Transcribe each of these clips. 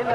ఇంత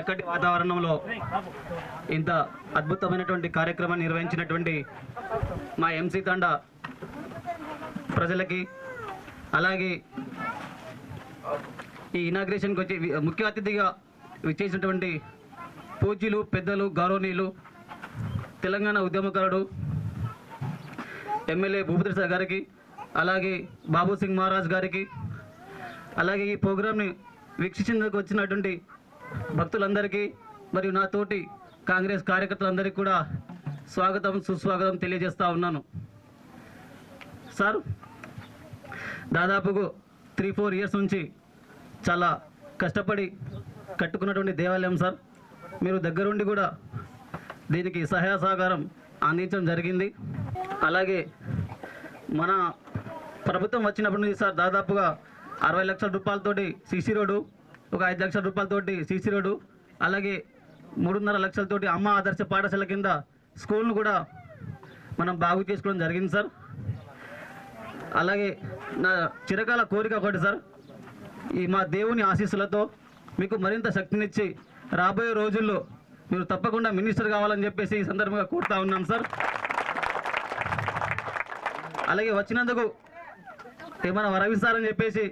చక్కటి వాతావరణంలో ఇంత అద్భుతమైనటువంటి కార్యక్రమాన్ని నిర్వహించినటువంటి మా ఎంసీ తండ ప్రజలకి అలాగే ఈ ఇనాగ్రేషన్కి వచ్చి ముఖ్య అతిథిగా విచ్చేసినటువంటి పూజ్యులు పెద్దలు గౌరవనీయులు తెలంగాణ ఉద్యమకారుడు ఎమ్మెల్యే భూపతి సార్ గారికి అలాగే బాబు సింగ్ మహారాజ్ గారికి అలాగే ఈ ప్రోగ్రామ్ని వీక్షించేందుకు వచ్చినటువంటి భక్తులందరికీ మరియు నా తోటి కాంగ్రెస్ కార్యకర్తలందరికీ కూడా స్వాగతం సుస్వాగతం తెలియజేస్తూ ఉన్నాను. సార్ దాదాపుకు త్రీ ఫోర్ ఇయర్స్ నుంచి చాలా కష్టపడి కట్టుకున్నటువంటి దేవాలయం సార్. మీరు దగ్గరుండి కూడా దీనికి సహాయ సహకారం అందించడం జరిగింది. అలాగే మన ప్రభుత్వం వచ్చినప్పటి నుంచి సార్ దాదాపుగా అరవై లక్షల రూపాయలతోటి సీసీ రోడ్డు ఒక ఐదు లక్షల రూపాయలతోటి సీసీ రోడ్డు అలాగే మూడున్నర లక్షలతోటి అమ్మ ఆదర్శ పాఠశాల కింద స్కూల్ను కూడా మనం బాగు చేసుకోవడం జరిగింది సార్. అలాగే నా చిరకాల కోరిక ఒకటి సార్. ఈ మా దేవుని ఆశీస్సులతో మీకు మరింత శక్తినిచ్చి రాబోయే రోజుల్లో మీరు తప్పకుండా మినిస్టర్ కావాలని చెప్పేసి ఈ సందర్భంగా కోరుతా ఉన్నాను సార్. అలాగే వచ్చినందుకు ఏమైనా వరవిస్తారని చెప్పేసి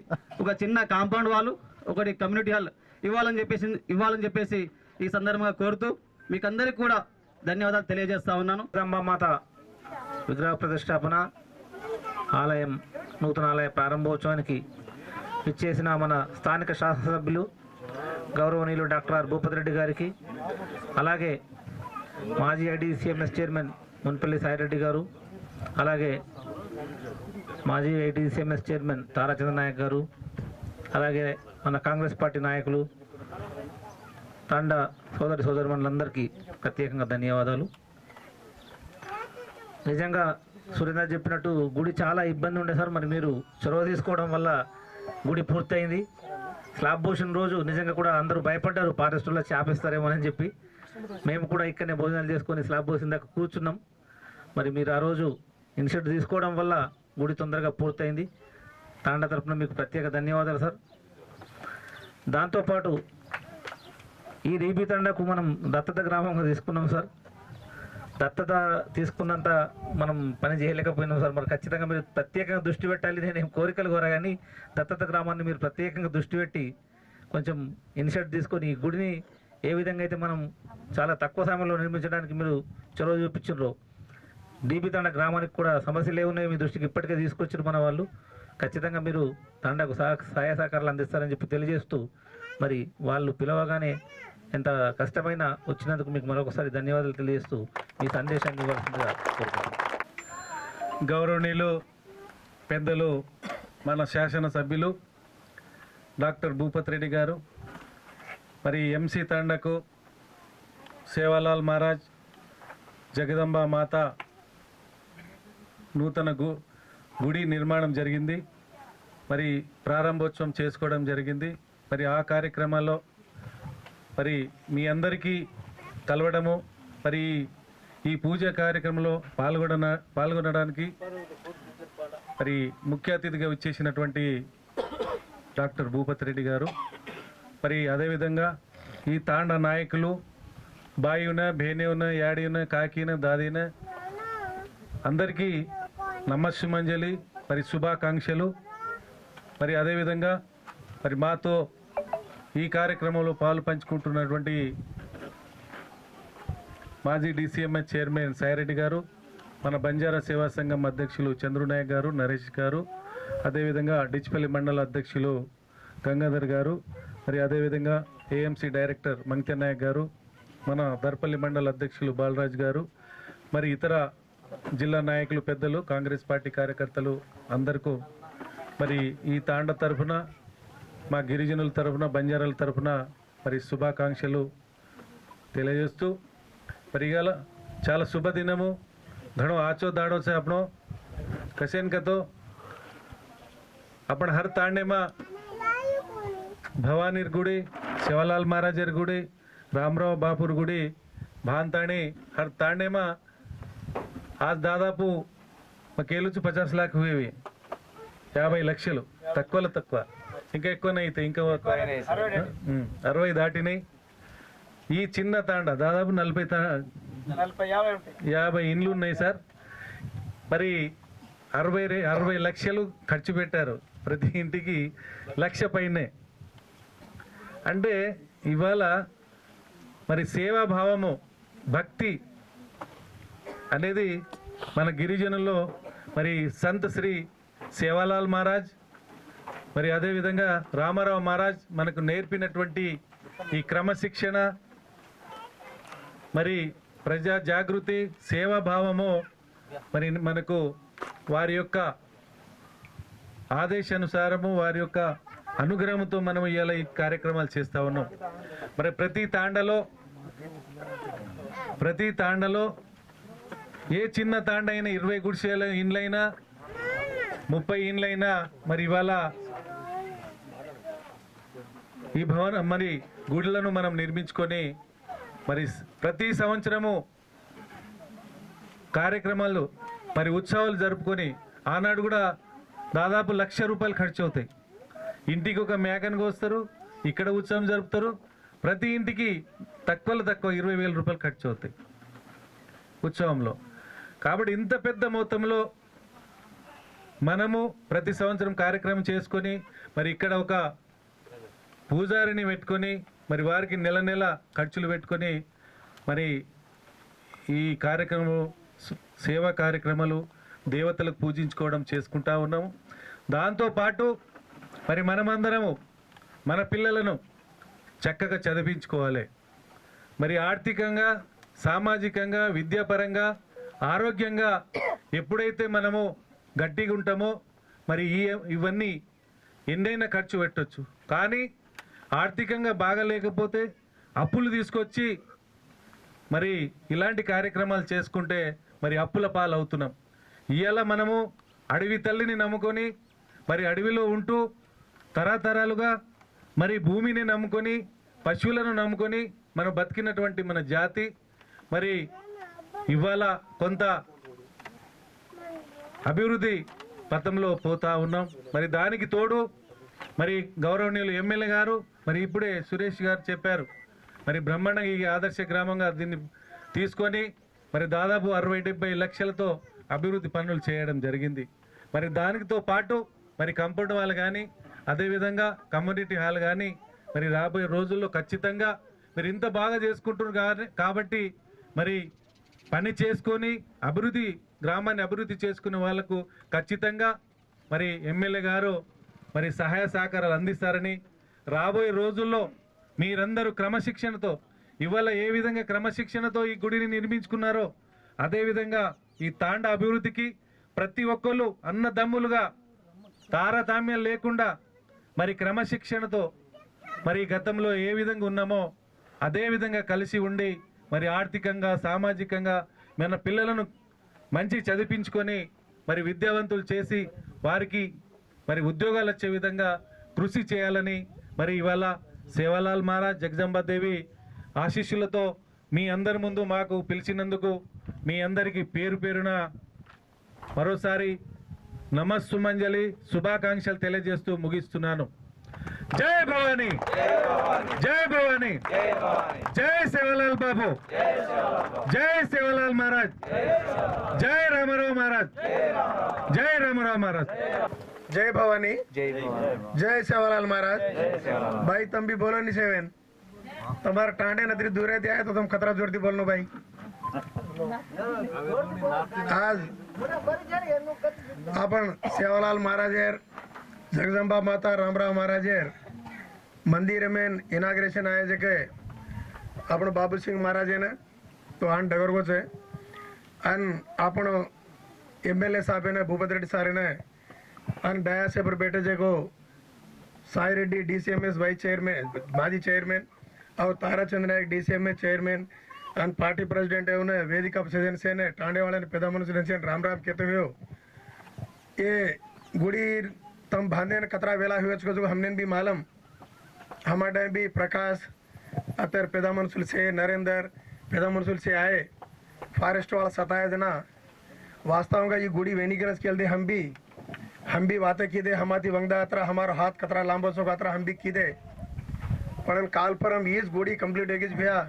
ఒక చిన్న కాంపౌండ్ వాళ్ళు ఒకటి కమ్యూనిటీ హాల్ ఇవ్వాలని చెప్పేసి ఇవ్వాలని చెప్పేసి ఈ సందర్భంగా కోరుతూ మీకు అందరికీ కూడా ధన్యవాదాలు తెలియజేస్తా ఉన్నాను. మాత విగ్రహ ప్రతిష్టాపన ఆలయం నూతన ఆలయ ప్రారంభోత్సవానికి ఇచ్చేసిన మన స్థానిక శాసనసభ్యులు గౌరవనీయులు డాక్టర్ ఆర్. భూపతి రెడ్డి గారికి అలాగే మాజీ ఐడీసీఎంఎస్ చైర్మన్ మున్పల్లి సాయిరెడ్డి గారు అలాగే మాజీ ఐడీసీఎంఎస్ చైర్మన్ తారాచంద్ర నాయక్ గారు అలాగే మన కాంగ్రెస్ పార్టీ నాయకులు తండ సోదరి సోదరుమణులందరికీ ప్రత్యేకంగా ధన్యవాదాలు. నిజంగా సురేందర్ చెప్పినట్టు గుడి చాలా ఇబ్బంది ఉండే సార్ మరి మీరు చొరవ తీసుకోవడం వల్ల గుడి పూర్తయింది. స్లాబ్ పోసిన రోజు నిజంగా కూడా అందరూ భయపడ్డారు ఫారెస్టుల్లో చేపేస్తారేమో అని చెప్పి. మేము కూడా ఇక్కడనే భోజనాలు చేసుకొని స్లాబ్ పోసిన దాకా కూర్చున్నాం. మరి మీరు ఆ రోజు ఇనిషియేటివ్ తీసుకోవడం వల్ల గుడి తొందరగా పూర్తయింది. తాండ తరపున మీకు ప్రత్యేక ధన్యవాదాలు సార్. దాంతోపాటు ఈ రీబీ తండకు మనం దత్తత గ్రామంగా తీసుకున్నాం సార్. దత్తత తీసుకున్నంత మనం పని చేయలేకపోయినాం సార్. మరి ఖచ్చితంగా మీరు ప్రత్యేకంగా దృష్టి పెట్టాలి నేను ఏం కోరికలు కోరా కానీ దత్తత గ్రామాన్ని మీరు ప్రత్యేకంగా దృష్టి పెట్టి కొంచెం ఇనిషియేటివ్ తీసుకొని ఈ గుడిని ఏ విధంగా అయితే మనం చాలా తక్కువ సమయంలో నిర్మించడానికి మీరు చొరవ చూపించారో డీబీ తండ గ్రామానికి కూడా సమస్యలు ఏమున్నాయో మీ దృష్టికి ఇప్పటికే తీసుకొచ్చారు మన వాళ్ళు. ఖచ్చితంగా మీరు తండకు సహ సహాయ సహకారాలు అందిస్తారని చెప్పి తెలియజేస్తూ మరి వాళ్ళు పిలవగానే ఎంత కష్టమైన వచ్చినందుకు మీకు మరొకసారి ధన్యవాదాలు తెలియజేస్తూ మీ సందేశాన్ని ఇవ్వాల్సిందిగా కోరుకుంటున్నాను. గౌరవనీయులు పెద్దలు మన శాసనసభ్యులు డాక్టర్ భూపత్ రెడ్డి గారు మరి ఎంసీ తండకు సేవాలాల్ మహారాజ్ జగదంబ మాత నూతన గు గుడి నిర్మాణం జరిగింది. మరి ప్రారంభోత్సవం చేసుకోవడం జరిగింది. మరి ఆ కార్యక్రమాల్లో మరి మీ అందరికీ కలవడము మరి ఈ పూజ కార్యక్రమంలో పాల్గొన పాల్గొనడానికి మరి ముఖ్య అతిథిగా వచ్చేసినటువంటి డాక్టర్ భూపతి రెడ్డి గారు. మరి అదేవిధంగా ఈ తాండ నాయకులు బాయున భేనేవున యాడియున కాకిన దాదిన అందరికీ నమస్సుమంజలి మరి శుభాకాంక్షలు. మరి అదేవిధంగా మరి మాతో ఈ కార్యక్రమంలో పాలు పంచుకుంటున్నటువంటి మాజీ డీసీఎంఎస్ చైర్మన్ సాయిరెడ్డి గారు మన బంజారా సేవా సంఘం అధ్యక్షులు చంద్రునాయక్ గారు నరేష్ గారు అదేవిధంగా డిచ్పల్లి మండల అధ్యక్షులు గంగాధర్ గారు మరి అదేవిధంగా ఏఎంసీ డైరెక్టర్ మంక్య నాయక్ గారు మన దర్పల్లి మండల అధ్యక్షులు బాలరాజ్ గారు మరి ఇతర జిల్లా నాయకులు పెద్దలు కాంగ్రెస్ పార్టీ కార్యకర్తలు అందరికీ మరి ఈ తాండ తరఫున మా గిరిజనుల తరఫున బంజారాల తరఫున మరి శుభాకాంక్షలు తెలియజేస్తూ మరి ఇవాళ చాలా శుభదినము. ઘણો ఆచో దాడో છે આપણો કસેન કતો આપણ భవానీర్ గుడి శివలాల్ మహారాజర్ గుడి મહારાજર ગુડી గుడి భాంతాణి ગુડી ભાન ఆజ్ దాదాపు మాకేలుచు పచాస్ లాక్ హుయేవి యాభై లక్షలు. తక్కువలో తక్కువ. ఇంకా ఎక్కువనే అయితే ఇంకా అరవై దాటినాయి. ఈ చిన్న తాండ దాదాపు నలభై తా యాభై ఇండ్లు ఉన్నాయి సార్. మరి అరవై అరవై లక్షలు ఖర్చు పెట్టారు ప్రతి ఇంటికి లక్ష పైనే. అంటే ఇవాళ మరి సేవాభావము భక్తి అనేది మన గిరిజనుల్లో మరి సంత్ శ్రీ సేవాలాల్ మహారాజ్ మరి అదేవిధంగా రామారావు మహారాజ్ మనకు నేర్పినటువంటి ఈ క్రమశిక్షణ మరి ప్రజా జాగృతి సేవాభావము మరి మనకు వారి యొక్క ఆదేశానుసారము వారి యొక్క అనుగ్రహంతో మనం ఇవాళ ఈ కార్యక్రమాలు చేస్తూ ఉన్నాం. మరి ప్రతి తాండలో ప్రతి తాండలో ఏ చిన్న తాండ అయినా ఇరవై గుడిసెల ఇండ్లైనా ముప్పై ఇండ్లైనా మరి ఇవాళ ఈ భవన మరి గుడులను మనం నిర్మించుకొని మరి ప్రతి సంవత్సరము కార్యక్రమాలు మరి ఉత్సవాలు జరుపుకొని ఆనాడు కూడా దాదాపు లక్ష రూపాయలు ఖర్చు అవుతాయి. ఇంటికి ఒక మేకను కోస్తారు ఇక్కడ ఉత్సవం జరుపుతారు ప్రతి ఇంటికి తక్కువలో తక్కువ ఇరవై వేల రూపాయలు ఖర్చు అవుతాయి ఉత్సవంలో. కాబట్టి ఇంత పెద్ద మొత్తంలో మనము ప్రతి సంవత్సరం కార్యక్రమం చేసుకొని మరి ఇక్కడ ఒక పూజారిని పెట్టుకొని మరి వారికి నెల నెల ఖర్చులు పెట్టుకొని మరి ఈ కార్యక్రమం సేవా కార్యక్రమాలు దేవతలకు పూజించుకోవడం చేసుకుంటా ఉన్నాము. దాంతోపాటు మరి మనమందరము మన పిల్లలను చక్కగా చదివించుకోవాలి. మరి ఆర్థికంగా సామాజికంగా విద్యాపరంగా ఆరోగ్యంగా ఎప్పుడైతే మనము గట్టిగా ఉంటామో మరి ఈ ఇవన్నీ ఎన్నైనా ఖర్చు పెట్టచ్చు. కానీ ఆర్థికంగా బాగలేకపోతే అప్పులు తీసుకొచ్చి మరి ఇలాంటి కార్యక్రమాలు చేసుకుంటే మరి అప్పుల పాలవుతున్నాం. ఇవాళ మనము అడవి తల్లిని నమ్ముకొని మరి అడవిలో ఉంటూ తరతరాలుగా మరి భూమిని నమ్ముకొని పశువులను నమ్ముకొని మనం బతికినటువంటి మన జాతి మరి ఇవాళ కొంత అభివృద్ధి పథంలో పోతా ఉన్నాం. మరి దానికి తోడు మరి గౌరవనీయులు ఎమ్మెల్యే గారు మరి ఇప్పుడే సురేష్ గారు చెప్పారు. మరి బ్రహ్మాండంగా ఈ ఆదర్శ గ్రామంగా దీన్ని తీసుకొని మరి దాదాపు అరవై డెబ్బై లక్షలతో అభివృద్ధి పనులు చేయడం జరిగింది. మరి దానితో పాటు మరి కంపౌండ్ హాల్ కానీ అదేవిధంగా కమ్యూనిటీ హాల్ కానీ మరి రాబోయే రోజుల్లో ఖచ్చితంగా మరి ఇంత బాగా చేసుకుంటున్నారు కాబట్టి మరి పని చేసుకొని అభివృద్ధి గ్రామాన్ని అభివృద్ధి చేసుకునే వాళ్ళకు ఖచ్చితంగా మరి ఎమ్మెల్యే గారు మరి సహాయ సహకారాలు అందిస్తారని రాబోయే రోజుల్లో మీరందరూ క్రమశిక్షణతో ఇవాళ ఏ విధంగా క్రమశిక్షణతో ఈ గుడిని నిర్మించుకున్నారో అదేవిధంగా ఈ తాండ అభివృద్ధికి ప్రతి ఒక్కళ్ళు అన్నదమ్ములుగా తారతామ్యం లేకుండా మరి క్రమశిక్షణతో మరి గతంలో ఏ విధంగా ఉన్నామో అదేవిధంగా కలిసి ఉండి మరి ఆర్థికంగా సామాజికంగా మన పిల్లలను మంచి చదివించుకొని మరి విద్యావంతులు చేసి వారికి మరి ఉద్యోగాలు వచ్చే విధంగా కృషి చేయాలని మరి ఇవాళ సేవాలాల్ మహారాజ్ జగదంబాదేవి ఆశీస్సులతో మీ అందరి ముందు మాకు పిలిచినందుకు మీ అందరికీ పేరు పేరున మరోసారి నమస్సుమంజలి శుభాకాంక్షలు తెలియజేస్తూ ముగిస్తున్నాను. जय भवानी। जय भवानी। जय सेवालाल बाबू। जय सेवालाल महाराज। जय रामराव महाराज। जय रामराव महाराज। जय भवानी। जय सेवालाल महाराज। भाई तुम भी बोलो नहीं सेवन। તમારા टांडे नदी दूर है तो तुम खतरा ખતરા बोलो भाई। आज आपण सेवालाल महाराज મહારાજે જગદંબા માતા રામરાવ મહારાજે. મંદિર મેન ઇનાગ્રેશન આવ્યા છે કે આપણો બાબુસિંહ મહારાજેને. તો આન ડગરગો છે. અને આપણો એમએલએ સાહેબને ભૂપત રેડ્ડી સારેને અને ડાયાસે પર બેઠે છે કહો Sai Reddy, DCMS vice chairman માજી ચેરમેન આવ તારાચંદ નાયક, ડીસીએમએસ ચેરમેન અને પાર્ટી પ્રેસિડેન્ટ એવને વેદિકા સેને ટાંડેવાળાને, પેદા મનુષ્ય રામ રામ કહેતો એ ગુડી ने कतरा वेला हुए को हमने भी मालूम। हमारे भी प्रकाश, अतर पेदा मनुष्य से नरेंद्र पेदा मनुष्य से आए। फॉरेस्ट वाला सताया जना वास्तव का ये गुड़ी वेनिगरस के हम भी हम भी बातें की दे। हमारी वंगदा अतरा, हमारा हाथ कतरा लांबो सो अतरा हम भी की दे। पण काल पर हम ये गोड़ी कंप्लीट होगी भैया।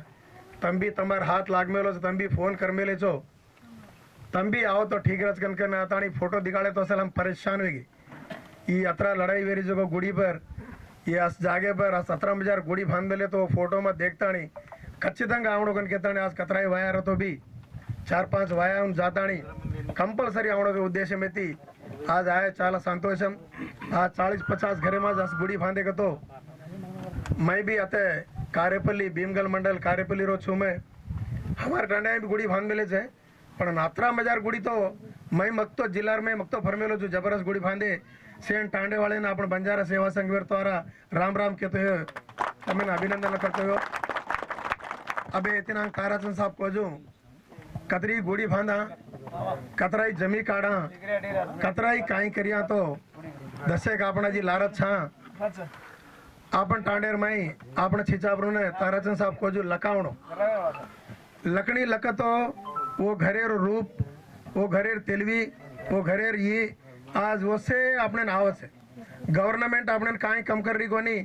तम भी तमार हाथ लाग मेलो तम भी फ़ोन कर मेले छो तम भी आओ तो ठीक रच कन आता नहीं, फ़ोटो दिखाड़े तो असल हम परेशान होगी। यात्रा लड़ाई वेरी जो गुड़ी पर ये अस जागे पर अस सत्रह हज़ार गुड़ी फांद ले तो फ़ोटो में देखता नहीं खचितंग आवड़ो कन कहता नहीं आज कतरा वाया तो भी चार पाँच वाया उन जाता नहीं कंपलसरी आवड़ो के उद्देश्य में थी आज आया चाला संतोषम आज चालीस पचास घरे में अस गुड़ी फांदे का तो मैं भी आते कार्यपल्ली भीमगल मंडल कार्यपल्ली रोज छू में हमारे टंडे भी गुड़ी फांद मिले थे पर नात्रा मजार गुड़ी तो मैं मक्तो जिला में मक्तो फरमेलो जो ज़बरदस्त गुड़ी फांदे સેન ટાંડે વાળે ને આપણે બંજારા સેવા સંઘ વેર દ્વારા રામ રામ કહેતો હે તમે અભિનંદન કરતો હો અબે ઇતના તારાચંદ સાહેબ કોજો કતરી ગુડી બાંધા કતરાઈ જમી કાઢા કતરાઈ કાંઈ કર્યા તો દસેક આપણાજી લારત છા આપણ ટાંડેર માઈ આપણે છીચાપરું ને તારાચંદ સાહેબ કોજો લકાવણો लकड़ी लकतो वो घरेर रूप वो घरेर तेलवी वो घरेर ये आज वसे आपने आवचे गवर्नमेंट आपने काई कम कर रही कोनी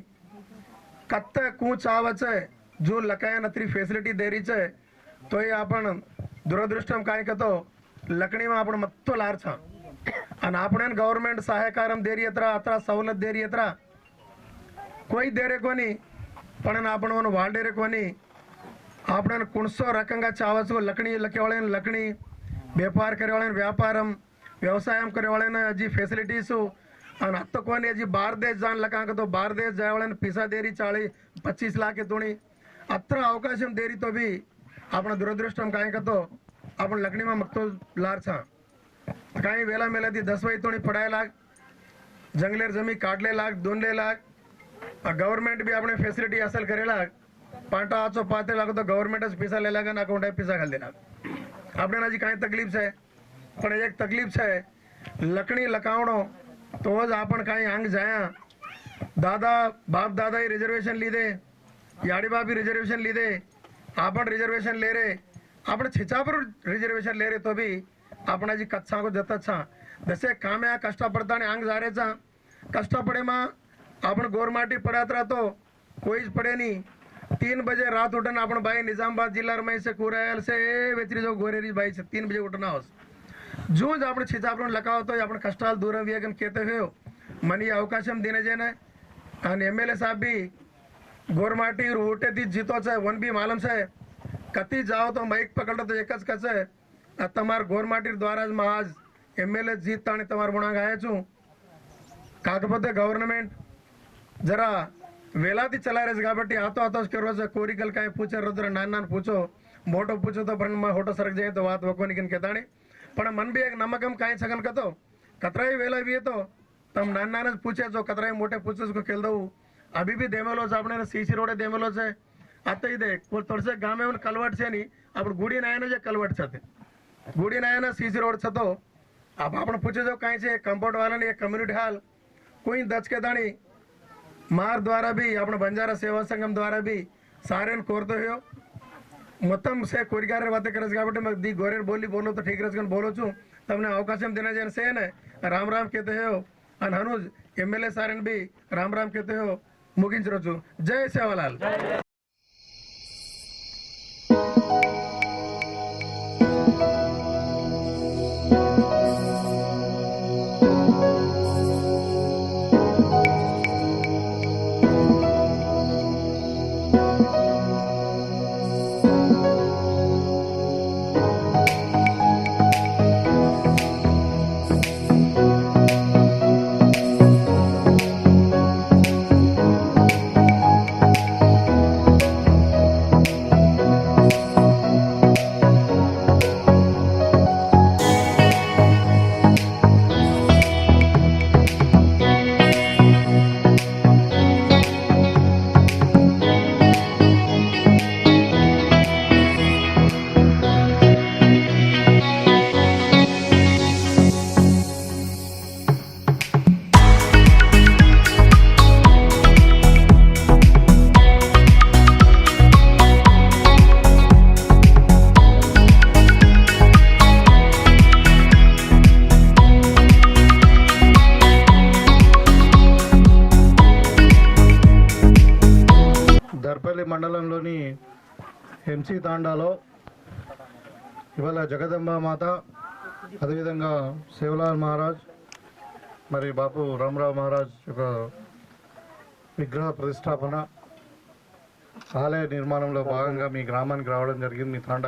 कत्त कूच आवचे जो लकाया नत्री फैसिलिटी दे रही छे તો એ આપણ દુરદૃષ્ટમ કાંઈક હતો લકડીમાં આપણે મત્તો લાર છા. અને આપણે ગવર્મેન્ટ સહાયકારમ દેરી અતરા અતરા સવલત દેરી અતરા કોઈ દેરે કોની? પણ આપણને વાળ ડેરે કોની? આપણે કુણસો રકંગા ચાવસો લકણી લખેવાળે લકણી વેપાર કરેવાળે વ્યાપારમ ವ್ಯವಸಾಯ ಕರೆಯೋಳೇನ ಅಜ್ಜಿ ಫೆಸಿಲಿಟೀಸು ಅವ್ನು ಹತ್ತಕ್ಕೋನಿ ಅಜ್ಜಿ ಭಾರತ ದೇಶ ಜಾನ್ ಲಕಾಂಕೋ ಭಾರತ देश जाए वाले पिसा देरी चाली, पच्चीस लाख तुणी अत्र अवकाश देरी तो भी अपना दुरदृष्टम काई कतो अपन लकड़ी में मकतो लार छा। कहीं वेला मेला दी दस वही तुणी पढ़ाए लाख जंगलेर जमी काटले लाख दोनले लाख गवर्नमेंट भी अपने फैसिलिटी हासिल करे लाख पांटा आचो पाते लाख तो गवर्नमेंट पैसा ले लागे ना अकाउंट पैसा घाल देना अपने ना जी कहीं तकलीफ़ है પણ એક તકલીફ છે લકણી લકાવણો તો જ આપણ કાંઈ આંગ જાયા દાદા બાપ દાદાએ રિઝર્વેશન લીધે યાડી બાપી રિઝર્વેશન લીધે આપણ રિઝર્વેશન લે રે આપણે છેચાપર રિઝર્વેશન લે રે તો બી આપણે હજી કચ્છા કો જતા છા દસે કામે આ કષ્ટ પડતા ને આંગ જારે છા કષ્ટ પડેમાં આપણે ગોરમાટી પડાતરા તો કોઈ જ પડે નહીં तीन बजे रात उठना अपन भाई निजामाबाद जिला में से कुरायल से वेचरी जो गोरेरी भाई से तीन बजे उठना हो జూజ్ అప్పుడు చిచాపడం లెక్కవుతాయి అప్పుడు కష్టాలు దూరం వేయగని కేతవే మనీ అవకాశం దినజేనే ఆయన ఎమ్మెల్యే సాహబ్ బి गोरमाटी रोटे दी जीतो वन बी मालूम से। कति जाओ तो माइक पकड़ो तो एक ज कसे। गोरमाटी द्वारा आज एमएलए जीतता आणि तमार गुणांक आया छू काकपते गवर्नमेंट जरा वेला थी चला रहे काबटी आतो आतो करो से पूछे, रुद्र नान पूछो। मोटो पूछो तो पर होटो सरक जाए तो बात वको कहता नहीं। પણ મન બી એક નમકમ કાંઈ સગન કતો કતરાય વેલાવીએ તો તમે નાના નાના જ પૂછે છો કતરાય મોટે પૂછે છો ખેલ દઉં અભી બી દેમેલો છે આપણે સીસી રોડે દેમેલો છે અત્યારે દે તોડસે ગામે કલવટ છે નહીં આપણે ગુડી નાયનો જે કલવટ છે તે ગુડી નાયના સીસી રોડ થતો આપ આપણે પૂછે છો કાંઈ છે કમ્પાઉન્ડ વાળાની એક કમ્યુનિટી હાલ કોઈ દચકે દાણી માર દ્વારા બી આપણે બંજારા સેવા સંગમ દ્વારા બી સારેન કોરતો રહ્યો మొత్తం సే కోరిగారే వద్ద కరస్ కాబట్టి మాకు ది గోరేరు బోలి బోలో తో ఠీక్ రసుకొని బోలొచ్చు తమనే అవకాశం దేనా జన సేనే రామ్ రామ్ కేతే హో అని హనుజ్ ఎమ్మెల్యే సార్ అని బి రామ్ రామ్ కేతే హో ముగించరొచ్చు జై సేవలాల్ తాండాలో ఇవాళ జగదంబ మాత అదేవిధంగా శివలాల్ మహారాజ్ మరి బాపు రామరావు మహారాజ్ యొక్క విగ్రహ ప్రతిష్టాపన ఆలయ నిర్మాణంలో భాగంగా మీ గ్రామానికి రావడం జరిగింది మీ తాండ.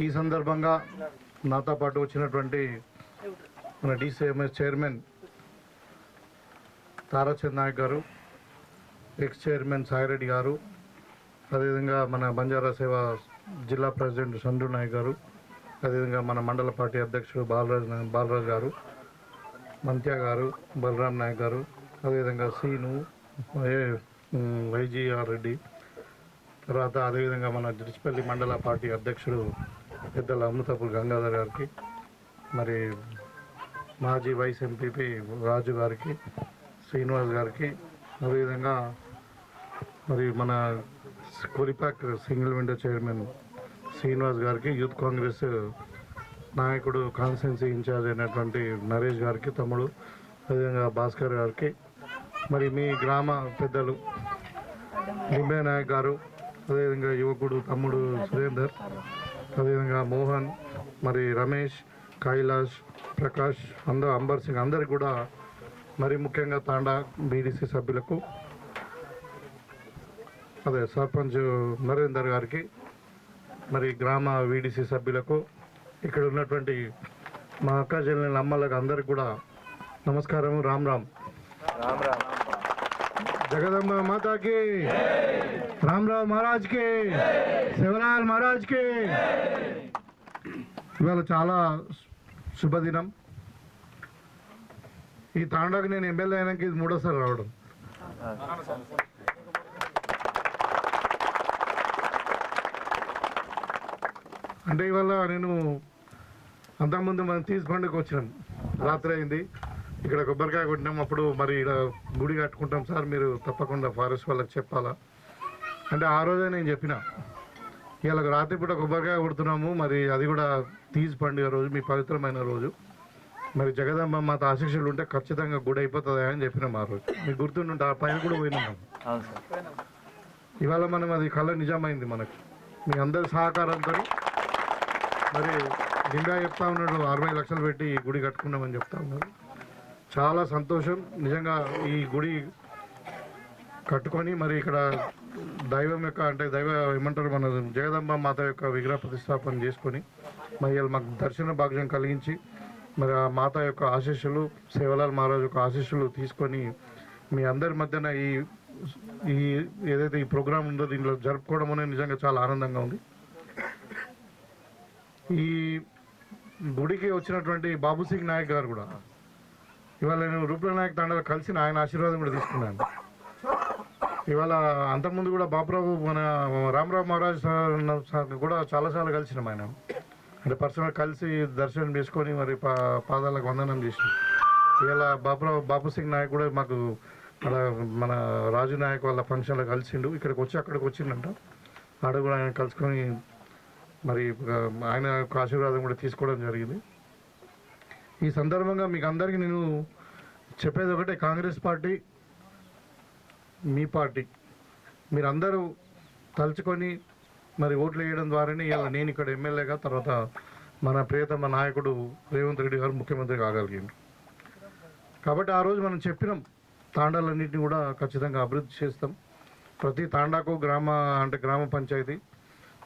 ఈ సందర్భంగా నాతో పాటు వచ్చినటువంటి మన డిసిఎంఎస్ చైర్మన్ తారాచంద్ నాయక్ గారు ఎక్స్ చైర్మన్ సాయిరెడ్డి గారు అదేవిధంగా మన బంజారా సేవ జిల్లా ప్రెసిడెంట్ సంధు నాయక్ గారు అదేవిధంగా మన మండల పార్టీ అధ్యక్షుడు బాలరాజ్ బాలరాజు బాలరాజ్ గారు మంత్య గారు బలరాం నాయక్ గారు అదేవిధంగా సీను వైజీఆర్ రెడ్డి తర్వాత అదేవిధంగా మన దిడిచిపల్లి మండల పార్టీ అధ్యక్షుడు పెద్దల అమృతపుల్ గంగాధర్ గారికి మరి మాజీ వైస్ ఎంపీపీ రాజు గారికి శ్రీనివాస్ గారికి అదేవిధంగా మరి మన Kolipak single window chairman Srinivas గారికి యూత్ కాంగ్రెస్ నాయకుడు కాన్స్టెన్సీ ఇన్ఛార్జ్ అయినటువంటి నరేష్ గారికి తమ్ముడు అదేవిధంగా భాస్కర్ గారికి మరి మీ గ్రామ పెద్దలు నిమ్మే నాయక్ గారు అదేవిధంగా యువకుడు తమ్ముడు సురేందర్ అదేవిధంగా మోహన్ మరి రమేష్ కైలాష్ ప్రకాష్ అందరూ అంబర్ సింగ్ అందరికి కూడా మరి ముఖ్యంగా తాండా బీడీసీ సభ్యులకు అదే సర్పంచ్ నరేందర్ గారికి మరి గ్రామ వీడీసీ సభ్యులకు ఇక్కడ ఉన్నటువంటి మా అక్క చెల్లెల అమ్మలకు అందరికి కూడా నమస్కారం. రామ్ రామ్. జగదంబ మాతాకి. రామరావు మహారాజ్కి. శివలాల్ మహారాజ్కి. ఇవాళ చాలా శుభదినం. ఈ తాండాకు నేను ఎమ్మెల్యే అయినాక ఇది మూడోసారి రావడం. అంటే ఇవాళ నేను అంతకుముందు మనం తీసి పండుగ వచ్చినాం. రాత్రి అయింది. ఇక్కడ కొబ్బరికాయ కొట్టినాం. అప్పుడు మరి ఇక్కడ గుడి కట్టుకుంటాం సార్. మీరు తప్పకుండా ఫారెస్ట్ వాళ్ళకి చెప్పాలా? అంటే ఆ రోజే నేను చెప్పిన. ఇవాళ రాత్రి పూట కొబ్బరికాయ కొడుతున్నాము. మరి అది కూడా తీసి పండుగ రోజు మీ పవిత్రమైన రోజు. మరి జగదమ్మ మాత ఆశీస్సులు ఉంటే ఖచ్చితంగా గుడి అయిపోతుంది అని చెప్పినాం ఆ రోజు. మీకు గుర్తుంటే ఆ పైన కూడా పోయినాం. ఇవాళ మనం అది కళ నిజమైంది మనకు. మీ అందరి సహకారంతో మరి నిండా చెప్తా ఉన్నాడు అరవై లక్షలు పెట్టి ఈ గుడి కట్టుకున్నామని చెప్తా ఉన్నాడు. చాలా సంతోషం. నిజంగా ఈ గుడి కట్టుకొని మరి ఇక్కడ దైవం యొక్క అంటే దైవ ఏమంటారు మన జగదంబ మాత యొక్క విగ్రహ ప్రతిష్టాపన చేసుకొని మరి మాకు దర్శన భాగ్యం కలిగించి మరి ఆ మాత యొక్క ఆశీస్సులు సేవలాల్ మహారాజు యొక్క ఆశీస్సులు తీసుకొని మీ అందరి మధ్యన ఈ ఈ ఏదైతే ఈ ప్రోగ్రాం ఉందో దీనిలో జరుపుకోవడం అనేది నిజంగా చాలా ఆనందంగా ఉంది. ఈ గుడికి వచ్చినటువంటి బాబు సింగ్ నాయక్ గారు కూడా. ఇవాళ నేను రూపల నాయక్ తండ్రి కలిసి ఆయన ఆశీర్వాదం కూడా తీసుకున్నాను. ఇవాళ అంతకుముందు కూడా బాపురావు మన రామరావు మహారాజ్ సార్ సార్ కూడా చాలాసార్లు కలిసినాం ఆయన. అంటే పర్సనల్ కలిసి దర్శనం చేసుకొని మరి పా పాదాలకు వందనం చేసి. ఇవాళ బాపురావు బాపుసింగ్ నాయక్ కూడా మాకు మన మన రాజు నాయక్ వాళ్ళ ఫంక్షన్లో కలిసిండు. ఇక్కడికి వచ్చి అక్కడికి వచ్చిండంట. ఆడ కూడా ఆయన కలుసుకొని మరి ఆయన యొక్క ఆశీర్వాదం కూడా తీసుకోవడం జరిగింది. ఈ సందర్భంగా మీకు అందరికీ నేను చెప్పేది ఒకటే కాంగ్రెస్ పార్టీ మీ పార్టీ. మీరందరూ తలుచుకొని మరి ఓట్లు వేయడం ద్వారానే ఇలా నేను ఇక్కడ ఎమ్మెల్యేగా తర్వాత మన ప్రియతమ నాయకుడు రేవంత్ రెడ్డి గారు ముఖ్యమంత్రి కాగలిగిండు కాబట్టి ఆ రోజు మనం చెప్పినాం తాండాలన్నింటినీ కూడా ఖచ్చితంగా అభివృద్ధి చేస్తాం. ప్రతి తాండాకు గ్రామ అంటే గ్రామ పంచాయతీ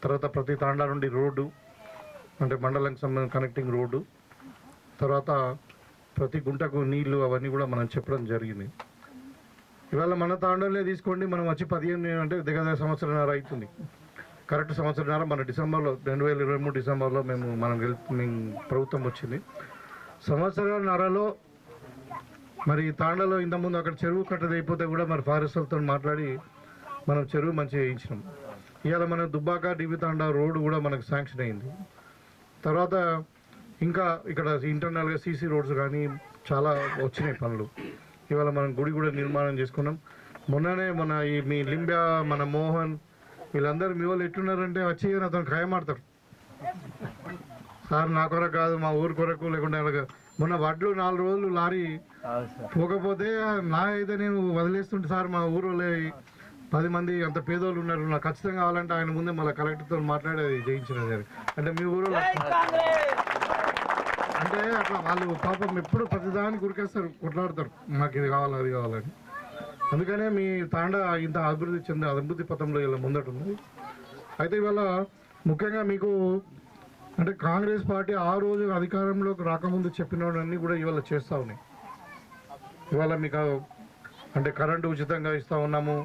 తర్వాత ప్రతి తాండా నుండి రోడ్డు అంటే మండలానికి సంబంధించిన కనెక్టింగ్ రోడ్డు తర్వాత ప్రతి గుంటకు నీళ్ళు అవన్నీ కూడా మనం చెప్పడం జరిగింది. ఇవాళ మన తాండంలో తీసుకోండి మనం వచ్చి పదిహేను అంటే దగ్గర సంవత్సరంన్నర అవుతుంది. కరెక్ట్ సంవత్సరంన్నర మన డిసెంబర్లో రెండు వేల ఇరవై మూడు డిసెంబర్లో మేము మనం గెలుపు మేము ప్రభుత్వం వచ్చింది. సంవత్సరంన్నరలో మరి తాండలో ఇంతకుముందు అక్కడ చెరువు కట్టది అయిపోతే కూడా మరి ఫారెస్ట్లతో మాట్లాడి మనం చెరువు మంచిగా వేయించినాం. ఇవాళ మన దుబ్బాక డిబి తాండా రోడ్డు కూడా మనకు శాంక్షన్ అయింది. తర్వాత ఇంకా ఇక్కడ ఇంటర్నల్గా సీసీ రోడ్స్ కానీ చాలా వచ్చినాయి పనులు. ఇవాళ మనం గుడి కూడా నిర్మాణం చేసుకున్నాం. మొన్ననే మన ఈ మీ లింబ్యా మన మోహన్ వీళ్ళందరూ మీ వాళ్ళు ఎట్టున్నారంటే వచ్చి అతను ఖాయమాడతారు సార్ నా కొరకు కాదు మా ఊరు కొరకు లేకుంటే అలాగ. మొన్న వడ్లు నాలుగు రోజులు లారీ పోకపోతే నా అయితే నేను వదిలేస్తుంటే సార్ మా ఊరు వాళ్ళే పది మంది అంత పేదోళ్ళు ఉన్నారు. నాకు ఖచ్చితంగా కావాలంటే ఆయన ముందే మళ్ళీ కలెక్టర్తో మాట్లాడేది చేయించినది అది. అంటే మీ ఊరు అంటే అట్లా వాళ్ళు పాపం ఎప్పుడు ప్రతిదానికి ఉరికేస్తారు కొట్లాడతారు. మాకు ఇది కావాలి అది కావాలని. అందుకనే మీ తాండా ఇంత అభివృద్ధి చెంది అభివృద్ధి పథంలో ఇలా ముందట ఉంది. అయితే ఇవాళ ముఖ్యంగా మీకు అంటే కాంగ్రెస్ పార్టీ ఆ రోజు అధికారంలోకి రాకముందు చెప్పినవన్నీ కూడా ఇవాళ చేస్తూ ఉన్నాయి. ఇవాళ మీకు అంటే కరెంటు ఉచితంగా ఇస్తూ ఉన్నాము.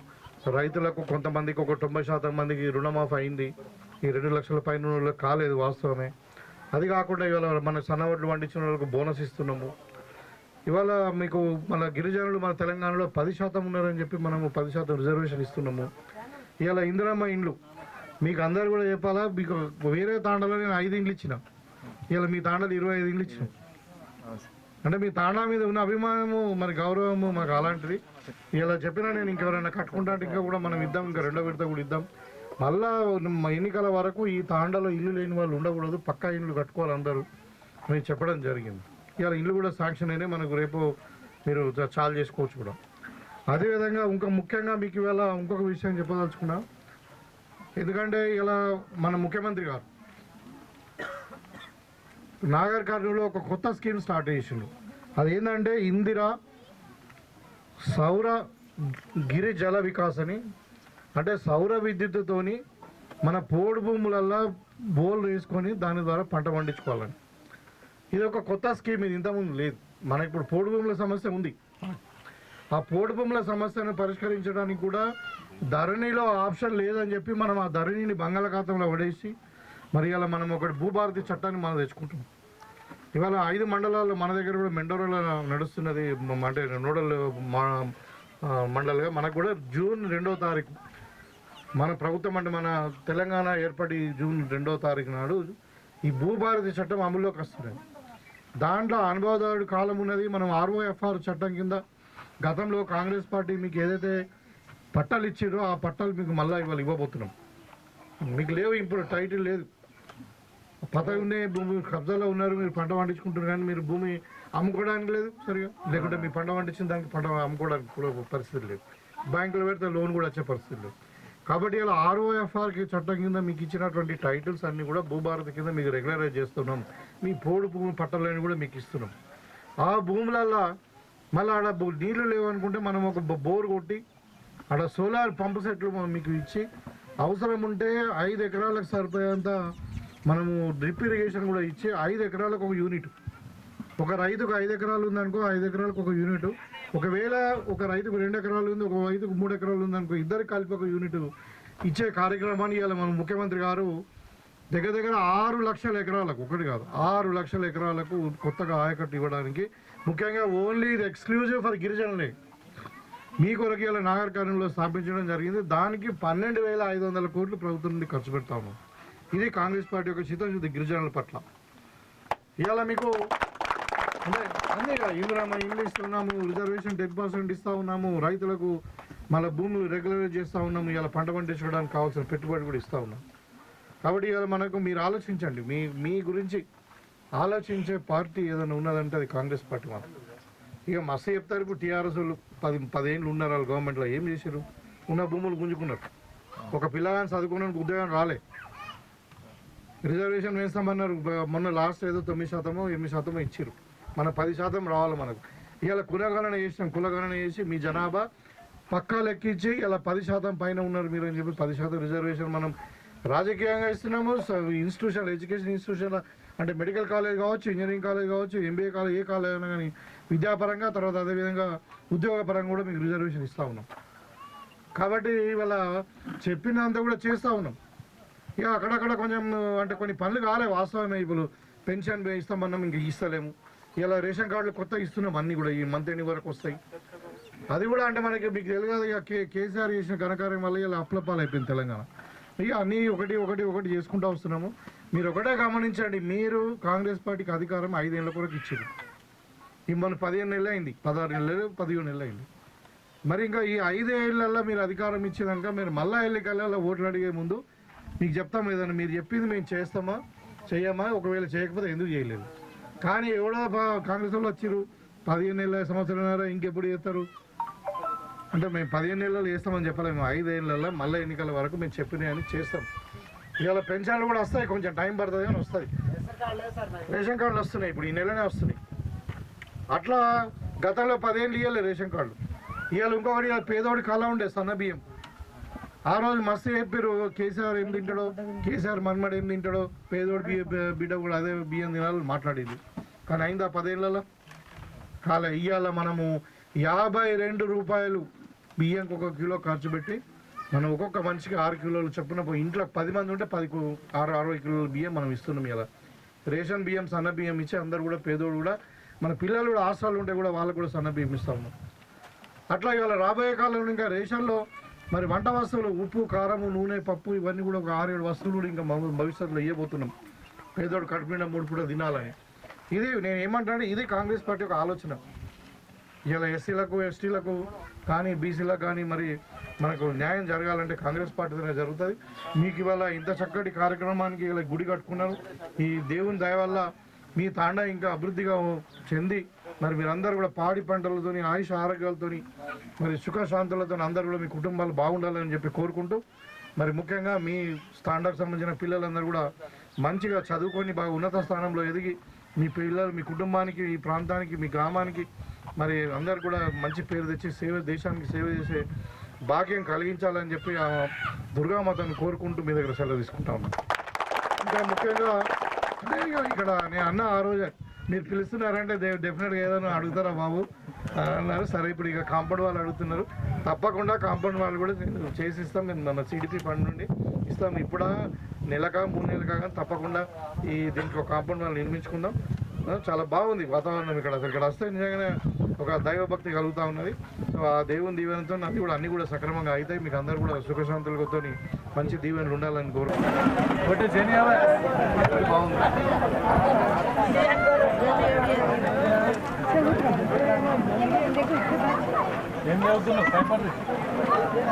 రైతులకు కొంతమందికి ఒక తొంభై శాతం మందికి రుణమాఫీ అయింది. ఈ రెండు లక్షల పైన కాలేదు వాస్తవమే. అది కాకుండా ఇవాళ మన సన్నవడ్లు పండించిన వాళ్ళకు బోనస్ ఇస్తున్నాము. ఇవాళ మీకు మన గిరిజనులు మన తెలంగాణలో పది శాతం ఉన్నారని చెప్పి మనము పది శాతం రిజర్వేషన్ ఇస్తున్నాము. ఇవాళ ఇందిరమ్మ ఇండ్లు మీకు అందరు కూడా చెప్పాలా? మీకు వేరే తాండలో నేను ఐదు ఇండ్లు ఇచ్చిన. ఇవాళ మీ తాండలు ఇరవై ఐదు ఇండ్లు ఇచ్చినాం. అంటే మీ తాండా మీద ఉన్న అభిమానము మరి గౌరవము మాకు అలాంటిది. ఇలా చెప్పినా నేను ఇంకెవరైనా కట్టుకుంటా ఇంకా కూడా మనం ఇద్దాం ఇంకా రెండో విడత కూడా ఇద్దాం. మళ్ళా ఎన్నికల వరకు ఈ తాండాలో ఇల్లు లేని వాళ్ళు ఉండకూడదు పక్కా ఇల్లు కట్టుకోవాలి అందరూ. అని చెప్పడం జరిగింది. ఇవాళ ఇల్లు కూడా శాంక్షన్ అయినాయి మనకు రేపు మీరు చాలు చేసుకోవచ్చు కూడా. అదేవిధంగా ఇంకా ముఖ్యంగా మీకు ఇవాళ ఇంకొక విషయం చెప్పదలుచుకున్నా. ఎందుకంటే ఇలా మన ముఖ్యమంత్రి గారు నాగర్ కర్నూలులో ఒక కొత్త స్కీమ్ స్టార్ట్ చేసిండు. అదేంటంటే ఇందిరా సౌర గిరి జల వికాస్ అని అంటే సౌర విద్యుత్తుతోని మన పోడు భూములల్లో బోర్లు వేసుకొని దాని ద్వారా పంట పండించుకోవాలని. ఇది ఒక కొత్త స్కీమ్ ఇది ఇంతకుముందు లేదు. మన ఇప్పుడు పోడు భూముల సమస్య ఉంది. ఆ పోడు భూముల సమస్యను పరిష్కరించడానికి కూడా ధరణిలో ఆప్షన్ లేదని చెప్పి మనం ఆ ధరణిని బంగాళాఖాతంలో పడేసి మరి ఇలా మనం ఒకటి భూభారతి చట్టాన్ని మనం తెచ్చుకుంటాం ఇవాళ ఐదు మండలాల్లో మన దగ్గర కూడా మెండోరలో నడుస్తున్నది అంటే నోడల్ మా- మనకు కూడా జూన్ రెండో తారీఖు. మన ప్రభుత్వం అంటే మన తెలంగాణ ఏర్పడి జూన్ రెండో తారీఖు నాడు ఈ భూభారతి చట్టం అమల్లోకి వస్తుంది. దాంట్లో అనుభవదారుడు కాలం ఉన్నది. మనం ఆర్ఓఎఫ్ఆర్ చట్టం కింద గతంలో కాంగ్రెస్ పార్టీ మీకు ఏదైతే పట్టాలు ఇచ్చారో ఆ పట్టాలు మీకు మళ్ళీ ఇవాళ ఇవ్వబోతున్నాం. మీకు లేవు ఇప్పుడు టైటిల్ లేదు. పదవి ఉన్నాయి భూమి కబ్జాలో ఉన్నారు మీరు పంట పండించుకుంటారు కానీ మీరు భూమి అమ్ముకోవడానికి లేదు సరిగా? లేకుంటే మీ పంట పండించిన దానికి పంట అమ్ముకోవడానికి కూడా పరిస్థితి లేదు. బ్యాంకులో పెడితే లోన్ కూడా వచ్చే పరిస్థితి లేదు. కాబట్టి ఇలా ఆర్ఓఎఫ్ఆర్కి చట్టం కింద మీకు ఇచ్చినటువంటి టైటిల్స్ అన్నీ కూడా భూభారత కింద మీకు రెగ్యులరైజ్ చేస్తున్నాం. మీ పోడు భూమి పట్టాలని కూడా మీకు ఇస్తున్నాం. ఆ భూములల్లో మళ్ళీ ఆడ నీళ్ళు లేవనుకుంటే మనం ఒక బో- బోర్ కొట్టి ఆడ సోలార్ పంపు సెట్లు మనం మీకు ఇచ్చి అవసరం ఉంటే ఐదు ఎకరాలకు సరిపోయేంత మనము డ్రిప్ ఇరిగేషన్ కూడా ఇచ్చి ఐదు ఎకరాలకు ఒక యూనిట్. ఒక రైతుకు ఐదు ఎకరాలు ఉందనుకో ఐదు ఎకరాలకు ఒక యూనిట్. ఒకవేళ ఒక రైతుకు రెండు ఎకరాలు ఉంది ఒక రైతుకు మూడు ఎకరాలు ఉందనుకో ఇద్దరికి కలిపి ఒక యూనిట్ ఇచ్చే కార్యక్రమాన్ని ఇవాళ మనం ముఖ్యమంత్రి గారు. దగ్గర దగ్గర ఆరు లక్షల ఎకరాలకు ఒకటి కాదు ఆరు లక్షల ఎకరాలకు కొత్తగా ఆయకట్టు ఇవ్వడానికి. ముఖ్యంగా ఓన్లీ ఇది ఎక్స్క్లూజివ్ ఫర్ గిరిజనులే. మీ కొరకు ఇలా నాగర్ స్థాపించడం జరిగింది. దానికి పన్నెండు వేల ఐదు వందల కోట్లు ప్రభుత్వం నుండి ఖర్చు పెడతాము. ఇది కాంగ్రెస్ పార్టీ యొక్క చిత్తశుద్ధి గిరిజనుల పట్ల. ఇవాళ మీకు అంటే అన్నీ కదా ఇందులో ఇల్లు ఇస్తున్నాము రిజర్వేషన్ టెన్ పర్సెంట్ ఇస్తూ ఉన్నాము రైతులకు మళ్ళీ భూములు రెగ్యులరైజ్ చేస్తూ ఉన్నాము ఇవాళ పంట పండించుకోవడానికి కావాల్సిన పెట్టుబడి కూడా ఇస్తూ ఉన్నాం. కాబట్టి ఇవాళ మనకు మీరు ఆలోచించండి మీ మీ గురించి ఆలోచించే పార్టీ ఏదైనా ఉన్నదంటే అది కాంగ్రెస్ పార్టీ మాత్రం. ఇక మస్తు చెప్తారు ఇప్పుడు టీఆర్ఎస్ వాళ్ళు పది పదేళ్ళు ఉన్నారు వాళ్ళు గవర్నమెంట్లో ఏం చేశారు ఉన్న భూములు గుంజుకున్నారు. ఒక పిల్లగాని చదువుకోవడానికి ఉద్యోగం రాలే. రిజర్వేషన్ వేస్తామన్నారు మొన్న లాస్ట్ ఏదో తొమ్మిది శాతమో ఎనిమిది శాతమో ఇచ్చారు మన పది శాతం రావాలి మనకు. ఇవాళ కులగణన చేసినాం. కులగణన చేసి మీ జనాభా పక్కా లెక్కించి ఇలా పది శాతం పైన ఉన్నారు మీరు అని చెప్పి పది శాతం రిజర్వేషన్ మనం రాజకీయంగా ఇస్తున్నాము. ఇన్స్టిట్యూషన్ ఎడ్యుకేషన్ ఇన్స్టిట్యూషన్ అంటే మెడికల్ కాలేజ్ కావచ్చు ఇంజనీరింగ్ కాలేజ్ కావచ్చు ఎంబీఏ కాలేజ్ ఏ కాలేజ్ అయినా కానీ విద్యాపరంగా తర్వాత అదేవిధంగా ఉద్యోగపరంగా కూడా మీకు రిజర్వేషన్ ఇస్తూ ఉన్నాం. కాబట్టి ఇవాళ చెప్పినంత కూడా చేస్తూ ఉన్నాం. ఇక అక్కడక్కడ కొంచెం అంటే కొన్ని పనులు కాలే వాస్తవమే. ఇప్పుడు పెన్షన్ ఇస్తామన్నాం ఇంక ఇస్తలేము. ఇలా రేషన్ కార్డులు కొత్త ఇస్తున్నాం అన్నీ కూడా ఈ మంత్ ఎండింగ్ వరకు వస్తాయి. అది కూడా అంటే మనకి మీకు తెలియదు ఇక కే కేసీఆర్ చేసిన ఘనకార్యం వల్ల ఇలా అప్లపాలైపోయింది తెలంగాణ. ఇక అన్నీ ఒకటి ఒకటి ఒకటి చేసుకుంటూ వస్తున్నాము. మీరు ఒకటే గమనించండి మీరు కాంగ్రెస్ పార్టీకి అధికారం ఐదేళ్ళ కొరకు ఇచ్చారు. ఈ మన పదిహేను నెలలు అయింది పదహారు నెలలు పదిహేను నెలలు అయింది. మరి ఇంకా ఈ ఐదేళ్ళలో మీరు అధికారం ఇచ్చినాక మీరు మళ్ళా ఎల్లికల్లో ఓట్లు అడిగే ముందు మీకు చెప్తాం ఏదైనా మీరు చెప్పింది మేము చేస్తామా? చేయమా ఒకవేళ చేయకపోతే ఎందుకు చేయలేదు? కానీ ఎవడో కాంగ్రెస్ వాళ్ళు వచ్చిర్రు. పదిహేను నెలల సంవత్సరంన్నర ఇంకెప్పుడు చేస్తారు? అంటే మేము పదిహేను నెలలు చేస్తామని చెప్పలేము. ఐదేళ్ళల్లో మళ్ళీ ఎన్నికల వరకు మేము చెప్పినాయని చేస్తాం. ఇవాళ పెన్షన్లు కూడా వస్తాయి కొంచెం టైం పడుతుంది కానీ వస్తాయి. రేషన్ కార్డులు వస్తున్నాయి ఇప్పుడు ఈ నెలనే వస్తున్నాయి. అట్లా గతంలో పదేళ్ళు ఇవ్వాలి రేషన్ కార్డు ఇవాళ ఇంకొకటి ఇవాళ పేదోడి కళ ఉండే సన్న బియ్యం. ఆ రోజు మస్తు చెప్పారు కేసీఆర్ ఏం తింటాడో కేసీఆర్ మన్మడు ఏం తింటాడో పేదోడి బిడ్డ కూడా అదే బియ్యం తినాలని మాట్లాడేది. కానీ అయిందా పదేళ్ళలో? కాలే ఇవాళ మనము యాభై రెండు రూపాయలు బియ్యంకి ఒక కిలో ఖర్చు పెట్టి మనం ఒక్కొక్క మనిషికి ఆరు కిలోలు చొప్పున ఇంట్లో పది మంది ఉంటే పది ఆరు అరవై కిలోల బియ్యం మనం ఇస్తున్నాం ఇలా రేషన్ బియ్యం సన్న బియ్యం ఇచ్చి అందరు కూడా పేదోడు కూడా మన పిల్లలు కూడా హాస్టల్ ఉంటే కూడా వాళ్ళకు కూడా సన్న బియ్యం ఇస్తాము అట్లా ఇవాళ రాబోయే కాలంలో ఇంకా రేషన్లో మరి వంట వస్తువులు ఉప్పు కారము నూనె పప్పు ఇవన్నీ కూడా ఒక ఆరు ఏడు వస్తువులు కూడా ఇంకా భవిష్యత్తులో ఇవ్వబోతున్నాం పేదోడు కడుపు మూడు పూట తినాలని. ఇది నేను ఏమంటానంటే ఇది కాంగ్రెస్ పార్టీ ఒక ఆలోచన. ఇలా ఎస్సీలకు ఎస్టీలకు కానీ బీసీలకు కానీ మరి మనకు న్యాయం జరగాలంటే కాంగ్రెస్ పార్టీతోనే జరుగుతుంది. మీకు ఇవాళ ఇంత చక్కటి కార్యక్రమానికి ఇలా గుడి కట్టుకున్నారు. ఈ దేవుని దయ వల్ల మీ తాండా ఇంకా అభివృద్ధిగా చెంది మరి మీరందరూ కూడా పాడి పంటలతోని ఆయుష ఆరోగ్యాలతోని మరి సుఖశాంతులతో అందరూ కూడా మీ కుటుంబాలు బాగుండాలని చెప్పి కోరుకుంటూ మరి ముఖ్యంగా మీ స్టాండర్డ్ సంబంధించిన పిల్లలందరూ కూడా మంచిగా చదువుకొని బాగా ఉన్నత స్థానంలో ఎదిగి మీ పిల్లలు మీ కుటుంబానికి మీ ప్రాంతానికి మీ గ్రామానికి మరి అందరు కూడా మంచి పేరు తెచ్చి సేవ దేశానికి సేవ చేసే భాగ్యం కలిగించాలని చెప్పి ఆ దుర్గామాతను కోరుకుంటూ మీ దగ్గర సెలవు తీసుకుంటా ఉన్నాను. ఇంకా ముఖ్యంగా ఇక్కడ నేను అన్న ఆ రోజే మీరు పిలుస్తున్నారంటే దే డెఫినెట్గా ఏదైనా అడుగుతారా బాబు? అన్నారు. సరే ఇప్పుడు ఇక కాంపౌండ్ వాళ్ళు అడుగుతున్నారు. తప్పకుండా కాంపౌండ్ వాళ్ళు కూడా నేను చేసి ఇస్తాం మేము మన సిడిపి ఫండ్ నుండి ఇస్తాం. ఇప్పుడా నెలక మూడు నెలక కానీ తప్పకుండా ఈ దీనికి ఒక కాంపౌండ్ వాళ్ళు నిర్మించుకుందాం. చాలా బాగుంది వాతావరణం ఇక్కడ. అసలు ఇక్కడ వస్తే నిజంగానే ఒక దైవభక్తి కలుగుతూ ఉన్నది. సో ఆ దేవుని దీవెనతో అన్ని కూడా అన్ని కూడా సక్రమంగా అయితే మీకు అందరూ కూడా సుఖశాంతులతో మంచి దీవెనలు ఉండాలని కోరుకుంటున్నాను. బాగుంది. ఏం చదువుతున్నావు